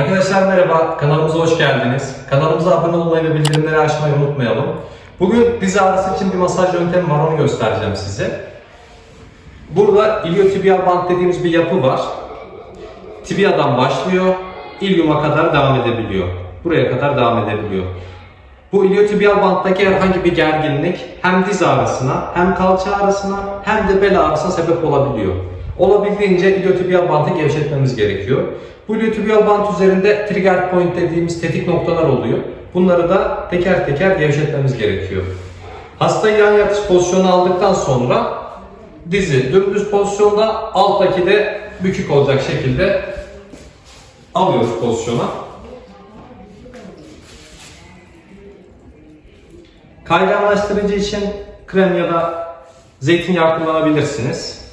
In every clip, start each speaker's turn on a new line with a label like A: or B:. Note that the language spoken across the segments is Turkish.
A: Arkadaşlar merhaba, kanalımıza hoş geldiniz. Kanalımıza abone olmayı ve bildirimleri açmayı unutmayalım. Bugün diz ağrısı için bir masaj yöntemi var, onu göstereceğim size. Burada iliotibial band dediğimiz bir yapı var. Tibiadan başlıyor, iliuma kadar devam edebiliyor. Buraya kadar devam edebiliyor. Bu iliotibial banttaki herhangi bir gerginlik hem diz ağrısına, hem kalça ağrısına, hem de bel ağrısına sebep olabiliyor. Olabildiğince iliotibial bantı gevşetmemiz gerekiyor. Bu iliotibial bant üzerinde trigger point dediğimiz tetik noktalar oluyor. Bunları da teker teker gevşetmemiz gerekiyor. Hastayı yan yatış pozisyonu aldıktan sonra dizi dümdüz pozisyonda, alttaki de bükük olacak şekilde alıyoruz pozisyona. Kayganlaştırıcı için krem ya da zeytinyağı kullanabilirsiniz.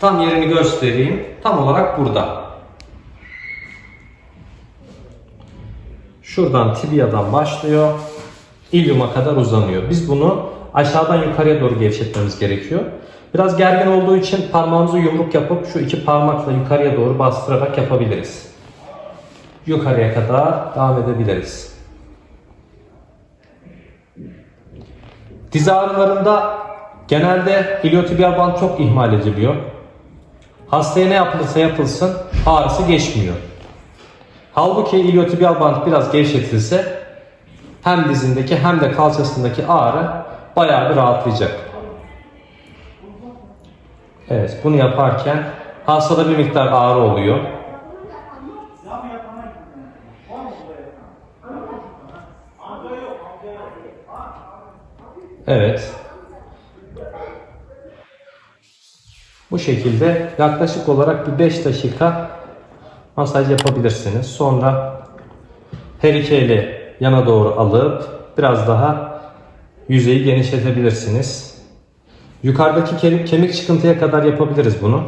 A: Tam yerini göstereyim. Tam olarak burada. Şuradan tibiadan başlıyor. İlyuma kadar uzanıyor. Biz bunu aşağıdan yukarıya doğru gevşetmemiz gerekiyor. Biraz gergin olduğu için parmağımızı yumruk yapıp şu iki parmakla yukarıya doğru bastırarak yapabiliriz. Yukarıya kadar devam edebiliriz. Diz ağrılarında genelde iliotibial band çok ihmal ediliyor. Hastaya ne yapılırsa yapılsın ağrısı geçmiyor. Halbuki iliotibial band biraz gevşetilse hem dizindeki hem de kalçasındaki ağrı bayağı bir rahatlayacak. Evet, bunu yaparken hastada bir miktar ağrı oluyor. Evet. Bu şekilde yaklaşık olarak bir 5 dakika masaj yapabilirsiniz. Sonra her iki eli yana doğru alıp biraz daha yüzeyi genişletebilirsiniz. Yukarıdaki kemik, çıkıntıya kadar yapabiliriz bunu.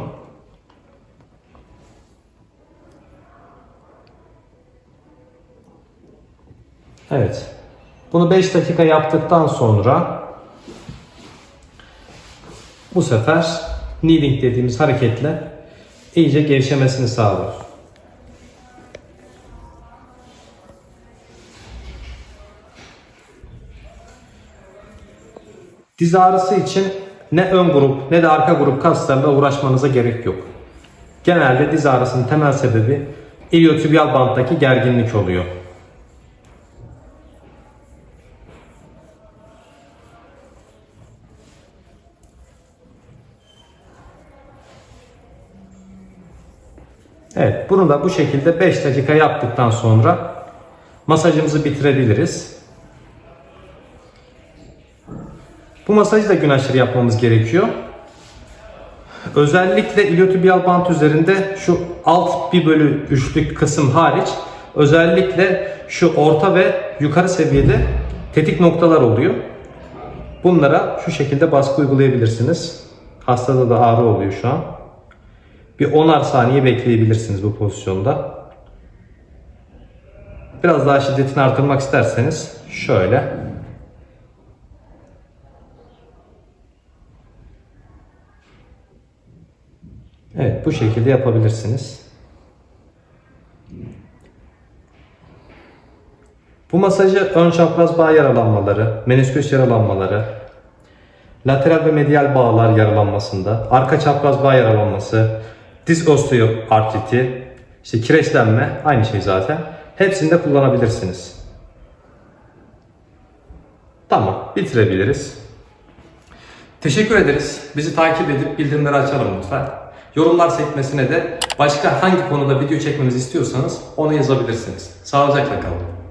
A: Evet. Bunu 5 dakika yaptıktan sonra bu sefer kneading dediğimiz hareketle iyice gevşemesini sağlıyor. Diz ağrısı için ne ön grup ne de arka grup kaslarla uğraşmanıza gerek yok. Genelde diz ağrısının temel sebebi iliotibial banttaki gerginlik oluyor. Evet, bunu da bu şekilde 5 dakika yaptıktan sonra masajımızı bitirebiliriz. Bu masajı da gün aşırı yapmamız gerekiyor. Özellikle iliotibial bant üzerinde şu alt 1 bölü 3'lük kısım hariç özellikle şu orta ve yukarı seviyede tetik noktalar oluyor. Bunlara şu şekilde baskı uygulayabilirsiniz. Hastada da ağrı oluyor şu an. Bir 10'ar saniye bekleyebilirsiniz bu pozisyonda. Biraz daha şiddetini artırmak isterseniz şöyle Evet bu şekilde yapabilirsiniz. Bu masajı ön çapraz bağ yaralanmaları, menisküs yaralanmaları, lateral ve medial bağlar yaralanmasında, arka çapraz bağ yaralanması, diz osteoartriti, işte kireçlenme aynı şey zaten. Hepsinde kullanabilirsiniz. Tamam, bitirebiliriz. Teşekkür ederiz. Bizi takip edip bildirimleri açalım lütfen. Yorumlar sekmesine de başka hangi konuda video çekmemizi istiyorsanız onu yazabilirsiniz. Sağlıcakla kalın.